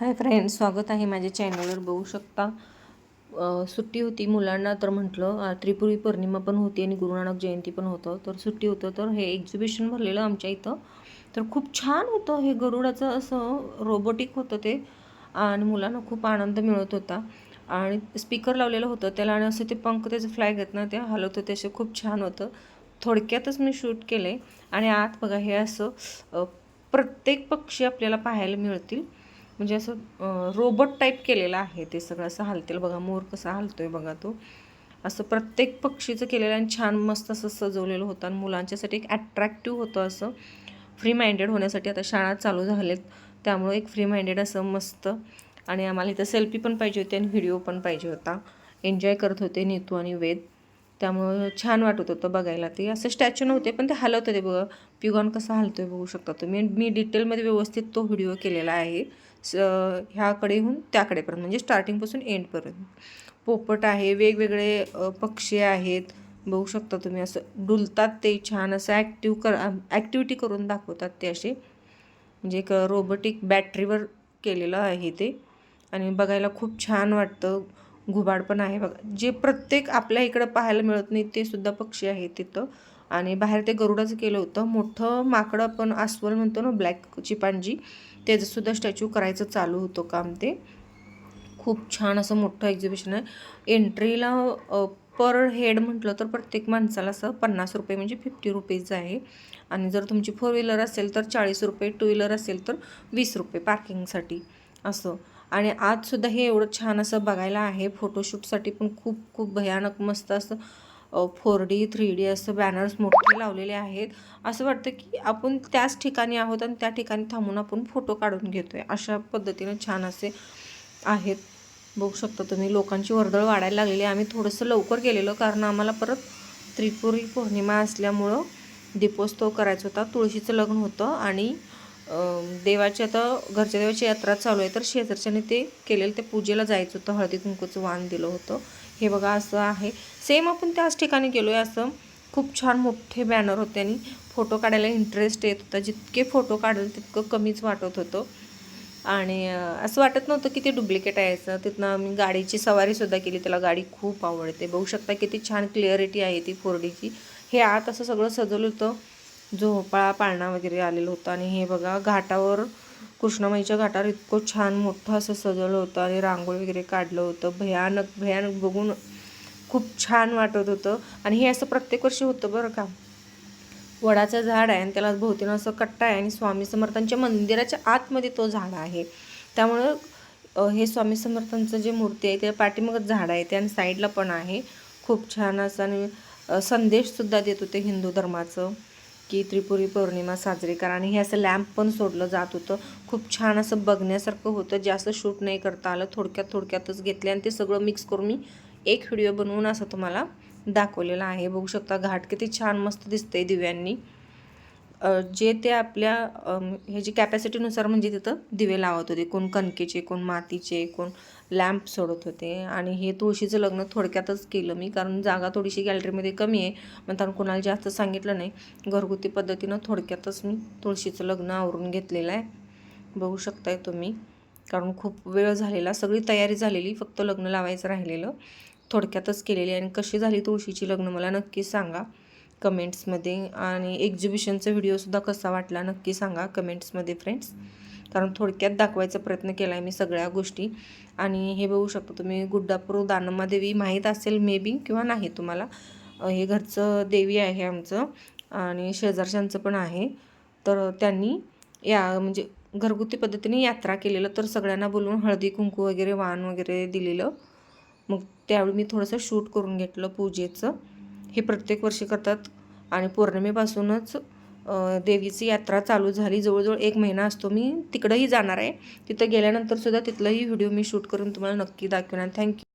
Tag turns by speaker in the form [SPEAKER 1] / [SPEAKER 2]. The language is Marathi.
[SPEAKER 1] हाय फ्रेंड्स स्वागत आहे माझ्या चॅनलवर. बघू शकता सुट्टी होती मुलांना तर म्हटलं त्रिपुरी पौर्णिमा पण होती आणि गुरुनानक जयंती पण होतं. तर सुट्टी होतं तर हे एक्झिबिशन भरलेलं आमच्या इथं. तर खूप छान होतं हे गरुडाचं असं रोबोटिक होतं ते. आणि मुलांना खूप आनंद मिळत होता. आणि स्पीकर लावलेलं होतं त्याला आणि असं ते पंख त्याचं फ्लॅग आहेत ना ते हलवत होते असे खूप छान होतं. थोडक्यातच मी शूट केले. आणि आत बघा हे असं प्रत्येक पक्षी आपल्याला पाहायला मिळतील. म्हणजे असं रोबोट टाईप केलेलं आहे ते सगळं. असं हलतेल बघा मोर कसा हलतोय बघा तो. असं प्रत्येक पक्षीचं केलेलं आणि छान मस्त असं सजवलेलं होतं आणि मुलांच्यासाठी एक ॲट्रॅक्टिव्ह होतं असं. फ्री माइंडेड होण्यासाठी आता शाळा चालू झालेत. त्यामुळे एक फ्री माइंडेड असं मस्त. आणि आम्हाला इथं सेल्फी पण पाहिजे होती आणि व्हिडिओ पण पाहिजे होता. एन्जॉय करत होते नीतू आणि वेद. त्यामुळं छान वाटत होतं बघायला ते. असं स्टॅच्यू नव्हते पण ते हलवत होते बघा. पिगॉन कसा हलतो आहे बघू शकता तुम्ही. मी डिटेलमध्ये व्यवस्थित तो व्हिडिओ केलेला आहे. स ह्याकडेहून त्याकडेपर्यंत म्हणजे स्टार्टिंगपासून एंडपर्यंत. पोपट आहे वेगवेगळे पक्षी आहेत. बघू शकता तुम्ही असं डुलतात ते छान असं ॲक्टिव्ह कर ॲक्टिव्हिटी करून दाखवतात ते असे. म्हणजे एक रोबोटिक बॅटरीवर केलेलं आहे ते. आणि बघायला खूप छान वाटतं. घुबाड पण आहे बघा. जे प्रत्येक आपल्या इकडं पाहायला मिळत नाही ते सुद्धा पक्षी आहेत तिथं. आणि बाहेर ते गरुडाचं केलं होतं. मोठं माकडं आपण अस्वल म्हणतो ना ब्लॅक चिपांजी. त्याचंसुद्धा स्टॅच्यू करायचं चालू होतं काम ते. खूप छान असं मोठं एक्झिबिशन आहे. एंट्रीला पर हेड म्हटलं तर प्रत्येक माणसाला असं पन्नास रुपये म्हणजे फिफ्टी रुपीज आहे. आणि जर तुमची फोर व्हीलर असेल तर चाळीस रुपये टू व्हीलर असेल तर वीस रुपये पार्किंगसाठी असं. आणि आजसुद्धा हे एवढं छान असं बघायला आहे. फोटोशूटसाठी पण खूप खूप भयानक मस्त असं फोर डी थ्री डी असं बॅनर्स मोठे लावलेले आहेत. असं वाटतं की आपण त्याच ठिकाणी आहोत आणि त्या ठिकाणी थांबून आपण फोटो काढून घेतो आहे अशा पद्धतीनं छान असे आहेत. बघू शकता तुम्ही लोकांची वर्दळ वाढायला लागलेली आहे. आम्ही थोडंसं लवकर गेलेलो कारण आम्हाला परत त्रिपुरी पौर्णिमा असल्यामुळं दीपोत्सव करायचा होता. तुळशीचं लग्न होतं आणि देवाची आता घरच्या देवाची यात्रा चालू आहे. तर शेजारच्याने ते केलेलं ते पूजेला जायचं होतं. हळदी कुंकूचं वाण दिलं होतं. हे बघा असं आहे. सेम आपण त्याच ठिकाणी गेलो आहे असं. खूप छान मोठे बॅनर होते आणि फोटो काढायला इंटरेस्ट येत होता. जितके फोटो काढेल तितकं कमीच वाटत होतं. आणि असं वाटत नव्हतं की ते डुप्लिकेट आहे असं. तिथनं आम्ही गाडीची सवारीसुद्धा केली. त्याला गाडी खूप आवडते. बघू शकता किती छान क्लिअरिटी आहे ती फोर डीची हे आत असं सगळं सजवलं होतं. झोपाळा पाळणा वगैरे आलेलं होतं. आणि हे बघा घाटावर कृष्णामाईच्या घाटावर इतकं छान मोठं असं सजवलं होतं आणि रांगोळी वगैरे काढलं होतं. भयानक भयानक बघून खूप छान वाटत होतं. आणि हे असं प्रत्येक वर्षी होतं बरं का. वडाचं झाड आहे आणि त्याला भोवतीनं असं कट्टा आहे आणि स्वामी समर्थांच्या मंदिराच्या आतमध्ये तो झाड आहे. त्यामुळं हे स्वामी समर्थांचं जे मूर्ती आहे त्या पाठीमागच झाड आहे ते आणि साईडला पण आहे. खूप छान असं आणि संदेशसुद्धा देत होते हिंदू धर्माचं. की त्रिपुरी पौर्णिमा साजरी करा. आणि हे असं लॅम्प पण सोडलं जात होतं. खूप छान असं बघण्यासारखं होतं. जास्त शूट नाही करता आलं. थोडक्यात थोडक्यातच घेतले. आणि ते सगळं मिक्स करून मी एक व्हिडिओ बनवून असं तुम्हाला दाखवलेला आहे. बघू शकता घाट किती छान मस्त दिसतंय दिव्यांनी. जे ते आपल्या ह्याची कॅपॅसिटीनुसार म्हणजे तिथं दिवे लावत होते. कोण कणकेचे कोण मातीचे कोण लॅम्प सोडत होते. आणि हे तुळशीचं लग्न थोडक्यातच केलं मी. कारण जागा थोडीशी गॅलरीमध्ये कमी आहे. म्हणताना कोणाला जास्त सांगितलं नाही. घरगुती पद्धतीनं थोडक्यातच मी तुळशीचं लग्न आवरून घेतलेलं आहे. बघू शकताय तुम्ही. कारण खूप वेळ झालेला. सगळी तयारी झालेली. फक्त लग्न लावायचं राहिलेलं. थोडक्यातच केलेली आणि कशी झाली तुळशीची लग्न मला नक्की सांगा. कमेंट्समध्ये आणि एक्झिबिशनचा व्हिडिओसुद्धा कसा वाटला नक्की सांगा कमेंट्समध्ये फ्रेंड्स. कारण थोडक्यात दाखवायचा प्रयत्न केला आहे मी सगळ्या गोष्टी. आणि हे बघू शकता तुम्ही गुड्डापूर दानमादेवी माहीत असेल मे बी किंवा नाही तुम्हाला. हे घरचं देवी आहे आमचं आणि शेजारशांचं पण आहे. तर त्यांनी या म्हणजे घरगुती पद्धतीने यात्रा केलेलं तर सगळ्यांना बोलवून हळदी कुंकू वगैरे वाण वगैरे दिलेलं. मग त्यावेळी मी थोडंसं शूट करून घेतलं पूजेचं. हे प्रत्येक वर्षी करतात. आणि पौर्णिमेपासूनच देवीची यात्रा चालू झाली. जवळजवळ एक महिना असतो. मी तिकडंही जाणार आहे. तिथं गेल्यानंतर सुद्धा तिथलाही व्हिडिओ मी शूट करून तुम्हाला नक्की दाखवेन. थँक्यू.